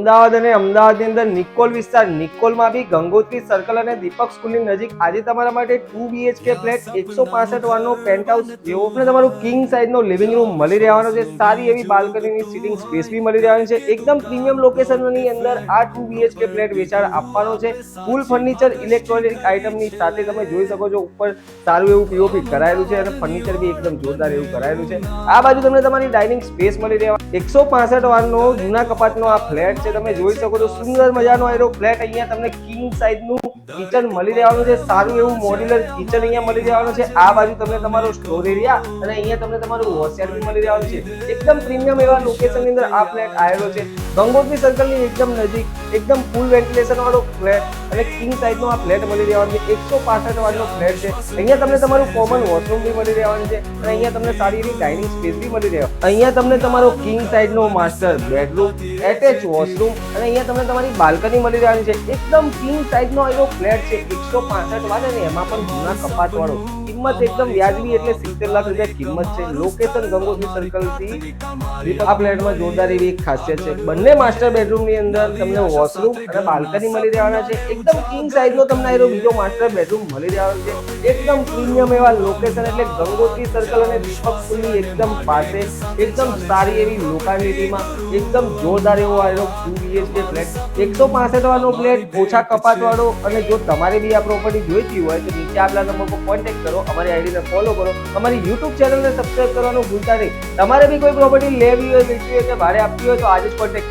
અમદાવાદ અને અમદાવાદની અંદર નિકોલ વિસ્તાર. નિકોલમાં બી ગંગોત્રી સર્કલ અને દીપક સ્કૂલની નજીક. આજે તમારા માટે ટુ બીએચકે ફ્લેટ એકસો પાસઠ વારનો પેન્ટ હાઉસ જેવો અને તમારું કિંગ સાઇઝનો લિવિંગ રૂમ મળી રહેવાનો છે. સારી એવી બાલ્કનીની સિટિંગ સ્પેસ બી મળી રહેવાની છે. એકદમ પ્રીમિયમ લોકેશનની અંદર આ ટુ બીએચકે ફ્લેટ વેચાણ આપવાનો છે. ફૂલ ફર્નિચર ઇલેક્ટ્રોનિક આઇટમની સાથે તમે જોઈ શકો છો. ઉપર સારું એવું પીઓપી કરાયેલું છે અને ફર્નિચર બી એકદમ જોરદાર એવું કરાયેલું છે. આ બાજુ તમને તમારી ડાઇનિંગ સ્પેસ મળી રહેવા એકસો પાસઠ વારનો જૂના કપાટનો આ ફ્લેટ છે. તમે જોઈ શકો છો, સુંદર મજાનો આયરો ફ્લેટ અહીંયા તમને કિંગ સાઇઝનું કિચન મળી રહેવાનું છે. સારું એવું મોડ્યુલર કિચન અહીંયા મળી રહેવાનું છે. આ બાજુ તમને તમારો સ્ટોર એરિયા અને અહીંયા તમને તમારું વોશિયાર બી મળી રહેવાનું છે. એકદમ પ્રીમિયમ એવા લોકેશનની અંદર આ ફ્લેટ આવેલો છે. ગંગોત્રી સર્કલની એકદમ નજીક, એકદમ ફૂલ વેન્ટિલેશન વાળો ફ્લેટ અને કિંગ સાઇઝનો આ ફ્લેટ મળી રહેવાનો છે. એકસો પાસઠ વાળનો ફ્લેટ છે. અહીંયા તમને તમારું કોમન વોશરૂમ બી મળી રહેવાનું છે અને અહીંયા તમને સારી એવી ડાઇનિંગ સ્પેસ બી મળી રહેવા. અહીંયા તમને તમારો કિંગ સાઇઝનો માસ્ટર બેડરૂમ એટેચ વોશરૂમ અને અહીંયા તમને તમારી બાલ્કની મળી રહેવાની છે. એકદમ કિંગ સાઇઝનો એવો ફ્લેટ છે, એકસો પાસઠ વાળો ને એમાં પણ જૂના કપાટ વાળો. કિંમત એકદમ વ્યાજબી એટલે સિત્તેર લાખ રૂપિયા કિંમત છે. લોકેશન ગંગોત્રી સર્કલથી આ ફ્લેટમાં જોરદાર એવી એક ખાસિયત છે. બંને માસ્ટર બેડરૂમની અંદર તમને વોશરૂમ અને બાલ્કની મળી રહેવાના છે. એકદમ કિંગ સાઇઝનો તમને એનો બીજો માસ્ટર બેડરૂમ મળી રહેવાનો છે. એકદમ પ્રીમિયમ એવા લોકેશન એટલે ગંગોત્રી સર્કલ અને દીપક પુલની એકદમ પાસે એકદમ સારી એવી લોકાલિટીમાં એકદમ જોરદાર એવો આવેલો ટુ બીએચકે ફ્લેટ એકસો પાસઠ વાળો ફ્લેટ ઓછા કપાતવાળો અને જો તમારે બી આ પ્રોપર્ટી જોઈતી હોય તો નીચે આપેલા નંબર પર કોન્ટેક્ટ કરો અમારી આઈડીને ફોલો કરો. અમારી યુટ્યુબ ચેનલને સબસ્ક્રાઈબ કરવાનું ભૂલતા નહીં. તમારે બી કોઈ પ્રોપર્ટી લેવી હોય વેચવી હોય કે ભારે આપવી હોય તો આજે જ કોન્ટેક્ટ